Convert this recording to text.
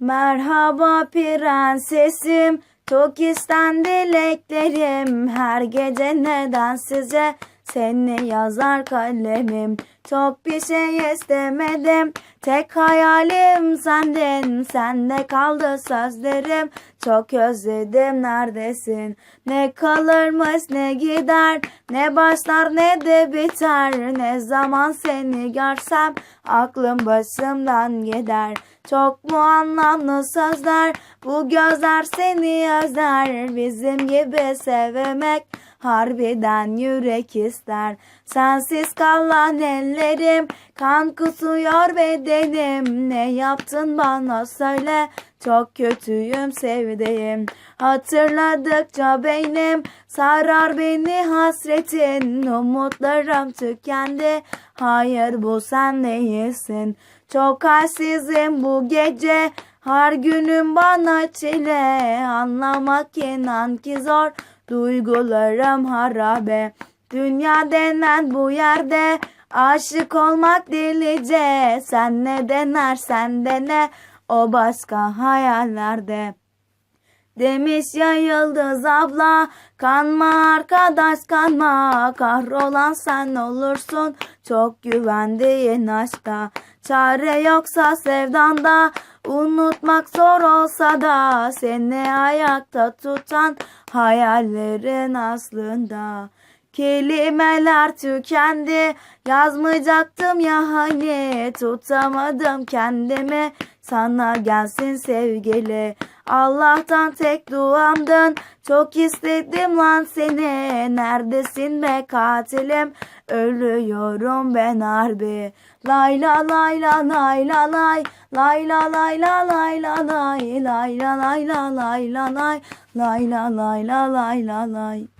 Merhaba prensesim, çok isten dileklerim. Her gece nedensizce seni yazar kalemim. Çok bir şey istemedim, tek hayalim sendin. Sende kaldı sözlerim, çok özledim neredesin? Ne kalırmış ne gider, ne başlar ne de biter. Ne zaman seni görsem aklım başımdan gider. Çok mu anlamlı sözler, bu gözler seni özler. Bizim gibi sevmek harbiden yürek ister. Sensiz kalan ellerim, kan kusuyor bedenim. Ne yaptın bana söyle, çok kötüyüm sevdiğim. Hatırladıkça beynim sarar beni hasretin. Umutlarım tükendi, hayır bu sen değilsin. Çok halsizim bu gece, her günüm bana çile. Anlamak inan ki zor, duygularım harabe. Dünya denen bu yerde, aşık olmak delice. Sen ne denersen dene, o başka hayallerde. Demiş ya Yıldız abla Kanma arkadaş kanma Kahrolan sen olursun Çok güvendiğin aşka Çare yoksa sevdanda Unutmak zor olsa da Seni ayakta tutan Hayallerin aslında. Kelimeler tükendi. Yazmayacaktım ya hani Tutamadım kendimi. Sana gelsin sevgili. Allah'tan tek duamdın. Çok istedim lan seni. Neredesin be katilim? Ölüyorum ben harbi. Lay la lay la lay la lay. Lay la lay la lay la lay. Lay la lay la lay la lay Lay la lay la lay la lay